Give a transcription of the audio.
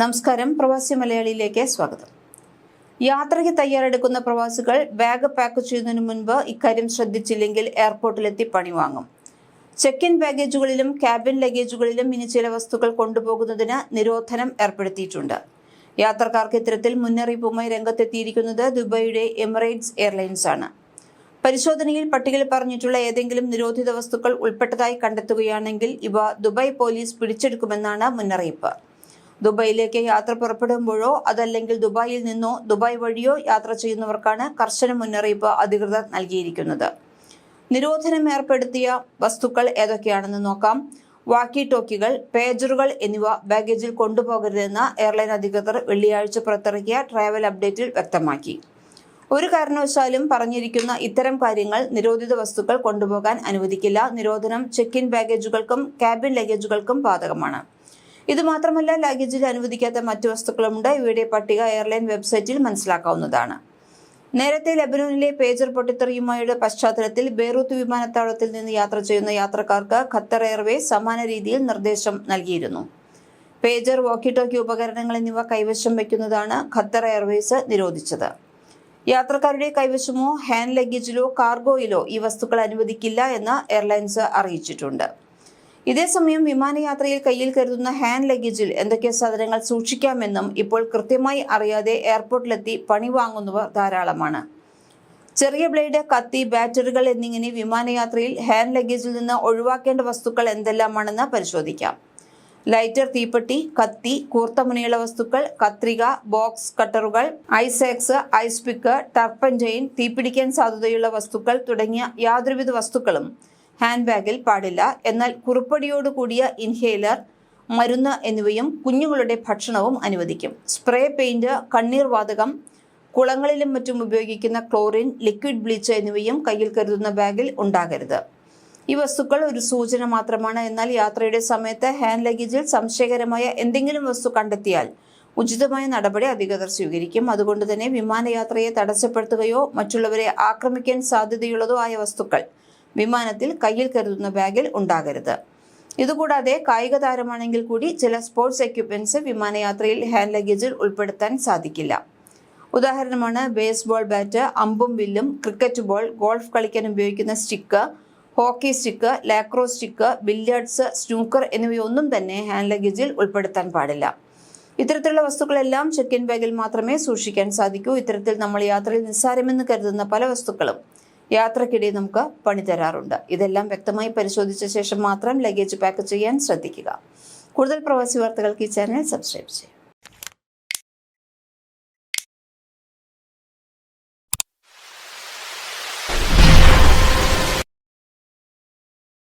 നമസ്കാരം. പ്രവാസി മലയാളിയിലേക്ക് സ്വാഗതം. യാത്രയ്ക്ക് തയ്യാറെടുക്കുന്ന പ്രവാസികൾ ബാഗ് പാക്ക് ചെയ്യുന്നതിന് മുൻപ് ഇക്കാര്യം ശ്രദ്ധിച്ചില്ലെങ്കിൽ എയർപോർട്ടിലെത്തി പണി വാങ്ങും. ചെക്ക് ഇൻ ബാഗേജുകളിലും ക്യാബിൻ ലഗേജുകളിലും ഇനി ചില വസ്തുക്കൾ കൊണ്ടുപോകുന്നതിന് നിരോധനം ഏർപ്പെടുത്തിയിട്ടുണ്ട്. യാത്രക്കാർക്ക് ഇത്തരത്തിൽ മുന്നറിയിപ്പുമായി രംഗത്തെത്തിയിരിക്കുന്നത് ദുബായിയുടെ എമിറേറ്റ്സ് എയർലൈൻസ് ആണ്. പരിശോധനയിൽ പട്ടികയിൽ പറഞ്ഞിട്ടുള്ള ഏതെങ്കിലും നിരോധിത വസ്തുക്കൾ ഉൾപ്പെട്ടതായി കണ്ടെത്തുകയാണെങ്കിൽ ഇവ ദുബായ് പോലീസ് പിടിച്ചെടുക്കുമെന്നാണ് മുന്നറിയിപ്പ്. ദുബായിലേക്ക് യാത്ര പുറപ്പെടുമ്പോഴോ അതല്ലെങ്കിൽ ദുബായിൽ നിന്നോ ദുബായ് വഴിയോ യാത്ര ചെയ്യുന്നവർക്കാണ് കർശന മുന്നറിയിപ്പ് അധികൃതർ നൽകിയിരിക്കുന്നത്. നിരോധനം ഏർപ്പെടുത്തിയ വസ്തുക്കൾ ഏതൊക്കെയാണെന്ന് നോക്കാം. വാക്കി ടോക്കികൾ പേജറുകൾ എന്നിവ ബാഗേജിൽ കൊണ്ടുപോകരുതെന്ന് എയർലൈൻ അധികൃതർ വെള്ളിയാഴ്ച പുറത്തിറക്കിയ ട്രാവൽ അപ്ഡേറ്റിൽ വ്യക്തമാക്കി. ഒരു കാരണവശാലും പറഞ്ഞിരിക്കുന്ന ഇത്തരം കാര്യങ്ങൾ നിരോധിത വസ്തുക്കൾ കൊണ്ടുപോകാൻ അനുവദിക്കില്ല. നിരോധനം ചെക്ക് ഇൻ ബാഗേജുകൾക്കും ക്യാബിൻ ലഗേജുകൾക്കും ബാധകമാണ്. ഇത് മാത്രമല്ല ലഗേജിൽ അനുവദിക്കാത്ത മറ്റു വസ്തുക്കളുമുണ്ട് ഇവയുടെ പട്ടിക എയർലൈൻ വെബ്സൈറ്റിൽ മനസ്സിലാക്കാവുന്നതാണ്. നേരത്തെ ലബനൂനിലെ പേജർ പൊട്ടിത്തെറിയുമായുടെ പശ്ചാത്തലത്തിൽ ബെയ്റൂത്ത് വിമാനത്താവളത്തിൽ നിന്ന് യാത്ര ചെയ്യുന്ന യാത്രക്കാർക്ക് ഖത്തർ എയർവേസ് സമാന രീതിയിൽ നിർദ്ദേശം നൽകിയിരുന്നു. പേജർ വോക്കി ടോക്കി ഉപകരണങ്ങൾ എന്നിവ കൈവശം വയ്ക്കുന്നതാണ് ഖത്തർ എയർവേസ് നിരോധിച്ചത്. യാത്രക്കാരുടെ കൈവശമോ ഹാൻഡ് ലഗേജിലോ കാർഗോയിലോ ഈ വസ്തുക്കൾ അനുവദിക്കില്ല എന്ന് എയർലൈൻസ് അറിയിച്ചിട്ടുണ്ട്. ഇതേസമയം വിമാനയാത്രയിൽ കയ്യിൽ കരുതുന്ന ഹാൻഡ് ലഗേജിൽ എന്തൊക്കെ സാധനങ്ങൾ സൂക്ഷിക്കാമെന്നും ഇപ്പോൾ കൃത്യമായി അറിയാതെ എയർപോർട്ടിലെത്തി പണി വാങ്ങുന്നവർ ധാരാളമാണ്. ചെറിയ ബ്ലേഡ് കത്തി ബാറ്ററികൾ എന്നിങ്ങനെ വിമാനയാത്രയിൽ ഹാൻഡ് ലഗേജിൽ നിന്ന് ഒഴിവാക്കേണ്ട വസ്തുക്കൾ എന്തെല്ലാമാണെന്ന് പരിശോധിക്കാം. ലൈറ്റർ തീപ്പെട്ടി കത്തി കൂർത്ത കൂർത്തമുനയുള്ള വസ്തുക്കൾ കത്രിക box കട്ടറുകൾ ice axe ice pick turpentine തീപിടിക്കാൻ സാധ്യതയുള്ള വസ്തുക്കൾ തുടങ്ങിയ യാതൊരുവിധ വസ്തുക്കളും ഹാൻഡ് ബാഗിൽ പാടില്ല. എന്നാൽ കുറുപ്പടിയോട് കൂടിയ ഇൻഹേലർ മരുന്ന് എന്നിവയും കുഞ്ഞുങ്ങളുടെ ഭക്ഷണവും അനുവദിക്കും. സ്പ്രേ പെയിന്റ് കണ്ണീർ വാതകം കുളങ്ങളിലും മറ്റും ഉപയോഗിക്കുന്ന ക്ലോറിൻ ലിക്വിഡ് ബ്ലീച്ച് എന്നിവയും കയ്യിൽ കരുതുന്ന ബാഗിൽ ഉണ്ടാകരുത്. ഈ വസ്തുക്കൾ ഒരു സൂചന മാത്രമാണ്. എന്നാൽ യാത്രയുടെ സമയത്ത് ഹാൻഡ് ലഗേജിൽ സംശയകരമായ എന്തെങ്കിലും വസ്തു കണ്ടെത്തിയാൽ ഉചിതമായ നടപടി അധികൃതർ സ്വീകരിക്കും. അതുകൊണ്ട് തന്നെ വിമാനയാത്രയെ തടസ്സപ്പെടുത്തുകയോ മറ്റുള്ളവരെ ആക്രമിക്കാൻ സാധ്യതയുള്ളതോ ആയ വസ്തുക്കൾ വിമാനത്തിൽ കയ്യിൽ കരുതുന്ന ബാഗിൽ ഉണ്ടാകരുത്. ഇതുകൂടാതെ കായിക താരമാണെങ്കിൽ കൂടി ചില സ്പോർട്സ് എക്യുപ്മെന്റ്സ് വിമാനയാത്രയിൽ ഹാൻഡ് ലഗേജിൽ ഉൾപ്പെടുത്താൻ സാധിക്കില്ല. ഉദാഹരണമാണ് ബേസ്ബോൾ ബാറ്റ് അമ്പും വില്ലും ക്രിക്കറ്റ് ബോൾ ഗോൾഫ് കളിക്കാൻ ഉപയോഗിക്കുന്ന stick hockey stick lacrosse stick billiards snooker എന്നിവയൊന്നും തന്നെ ഹാൻഡ് ലഗേജിൽ ഉൾപ്പെടുത്താൻ പാടില്ല. ഇത്തരത്തിലുള്ള വസ്തുക്കളെല്ലാം ചെക്ക് ഇൻ ബാഗിൽ മാത്രമേ സൂക്ഷിക്കാൻ സാധിക്കൂ. ഇത്തരത്തിൽ നമ്മൾ യാത്രയിൽ നിസ്സാരമെന്ന് കരുതുന്ന പല വസ്തുക്കളും യാത്രക്കിടെ നമുക്ക് പണി തരാറുണ്ട്. ഇതെല്ലാം വ്യക്തമായി പരിശോധിച്ച ശേഷം മാത്രം ലഗേജ് പാക്ക് ചെയ്യാൻ ശ്രദ്ധിക്കുക. കൂടുതൽ പ്രവാസി വാർത്തകൾക്ക് ഈ ചാനൽ സബ്സ്ക്രൈബ് ചെയ്യുക.